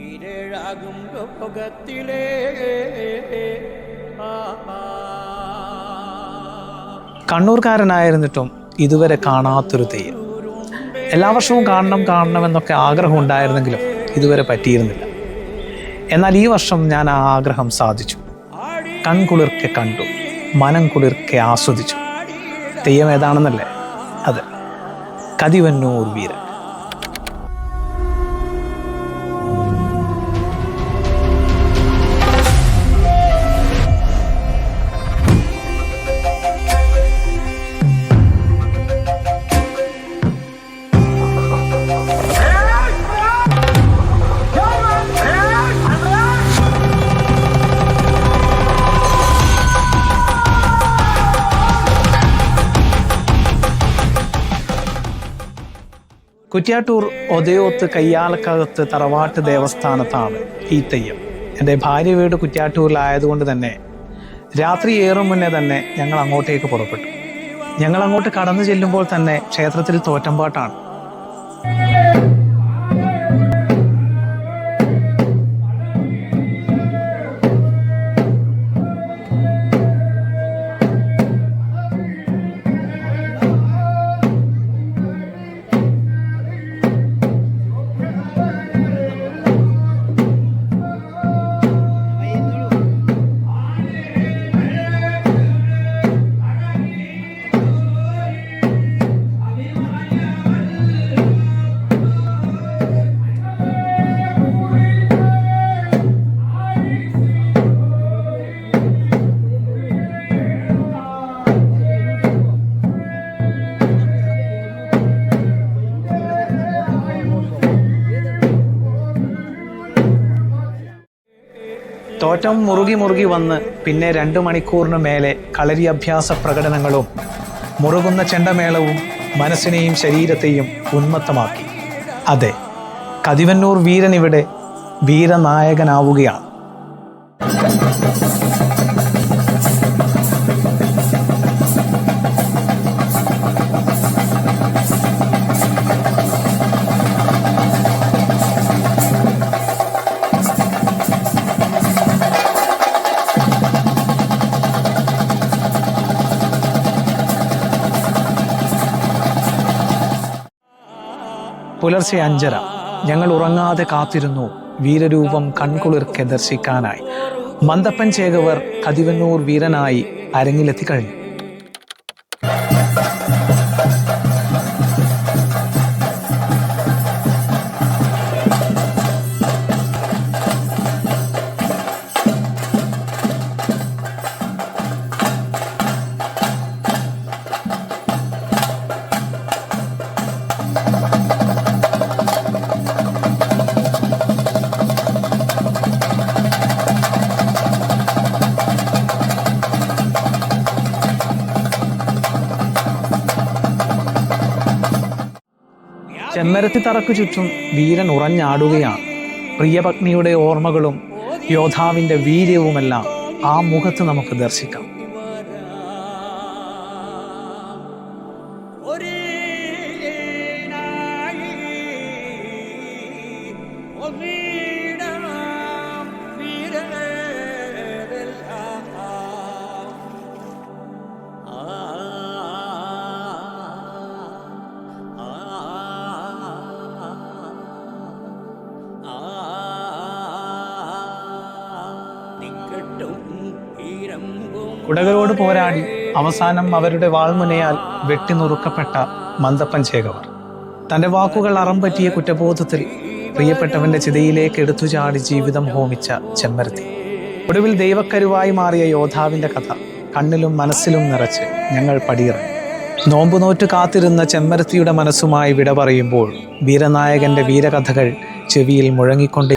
ഈരേഴാകും ലോകത്തിലേ. കണ്ണൂർക്കാരനായിരുന്നിട്ടും ഇതുവരെ കാണാത്തൊരു തെയ്യം എല്ലാ വർഷവും കാണണം കാണണം എന്നൊക്കെ ആഗ്രഹം ഉണ്ടായിരുന്നെങ്കിലും ഇതുവരെ പറ്റിയിരുന്നില്ല. എന്നാൽ ഈ വർഷം ഞാൻ ആ ആഗ്രഹം സാധിച്ചു. കൺകുളിർക്കെ കണ്ടു മനം കുളിർക്കെ ആസ്വദിച്ചു. തെയ്യം ഏതാണെന്നല്ലേ? അത് കതിവന്നൂർ വീരൻ. കുറ്റ്യാട്ടൂർ ഒതയോത്ത് കയ്യാലക്കകത്ത് തറവാട്ട് ദേവസ്ഥാനത്താണ് ഈ തെയ്യം. എന്റെ ഭാര്യ വീട് കുറ്റ്യാട്ടൂരിലായതുകൊണ്ട് തന്നെ രാത്രി ഏറും മുന്നേ തന്നെ ഞങ്ങൾ അങ്ങോട്ടേക്ക് പുറപ്പെട്ടു. ഞങ്ങൾ അങ്ങോട്ട് കടന്നു ചെല്ലുമ്പോൾ തന്നെ ക്ഷേത്രത്തിൽ തോറ്റമ്പാട്ടാണ് തോറ്റം മുറുകി മുറുകി വന്ന് പിന്നെ രണ്ടു മണിക്കൂറിന് മേലെ കളരി അഭ്യാസ പ്രകടനങ്ങളും മുറുകുന്ന ചെണ്ടമേളവും മനസ്സിനെയും ശരീരത്തെയും ഉന്മത്തമാക്കി. അതെ കതിവന്നൂർ വീരൻ ഇവിടെ വീരനായകനാവുകയാണ്. പുലർച്ചെ അഞ്ചര ഞങ്ങൾ ഉറങ്ങാതെ കാത്തിരുന്നു വീരരൂപം കൺകുളിർക്കെ ദർശിക്കാനായി മന്ദപ്പൻ ചേകവർ കതിവന്നൂർ വീരനായി അരങ്ങിലെത്തിക്കഴിഞ്ഞു ചെമ്മരത്തി തറക്കു ചുറ്റും വീരൻ ഉറഞ്ഞാടുകയാണ്. പ്രിയപത്നിയുടെ ഓർമ്മകളും യോദ്ധാവിന്റെ വീര്യവുമെല്ലാം ആ മുഖത്ത് നമുക്ക് ദർശിക്കാം. കുടകരോട് പോരാടി അവസാനം അവരുടെ വാൾമുനയാൽ വെട്ടിനുറുക്കപ്പെട്ട മന്ദപ്പൻ ചേകവർ. തന്റെ വാക്കുകൾ അറം പറ്റിയ കുറ്റബോധത്തിൽ പ്രിയപ്പെട്ടവന്റെ ചിതയിലേക്ക് എടുത്തു ചാടി ജീവിതം ഹോമിച്ച ചെമ്മരത്തി. ഒടുവിൽ ദൈവക്കരുവായി മാറിയ യോദ്ധാവിന്റെ കഥ കണ്ണിലും മനസ്സിലും നിറച്ച് ഞങ്ങൾ പടിയിറങ്ങി. നോമ്പുനോറ്റ് കാത്തിരുന്ന ചെമ്മരത്തിയുടെ മനസ്സുമായി വിട പറയുമ്പോൾ വീരനായകന്റെ വീരകഥകൾ ചെവിയിൽ മുഴങ്ങിക്കൊണ്ടേ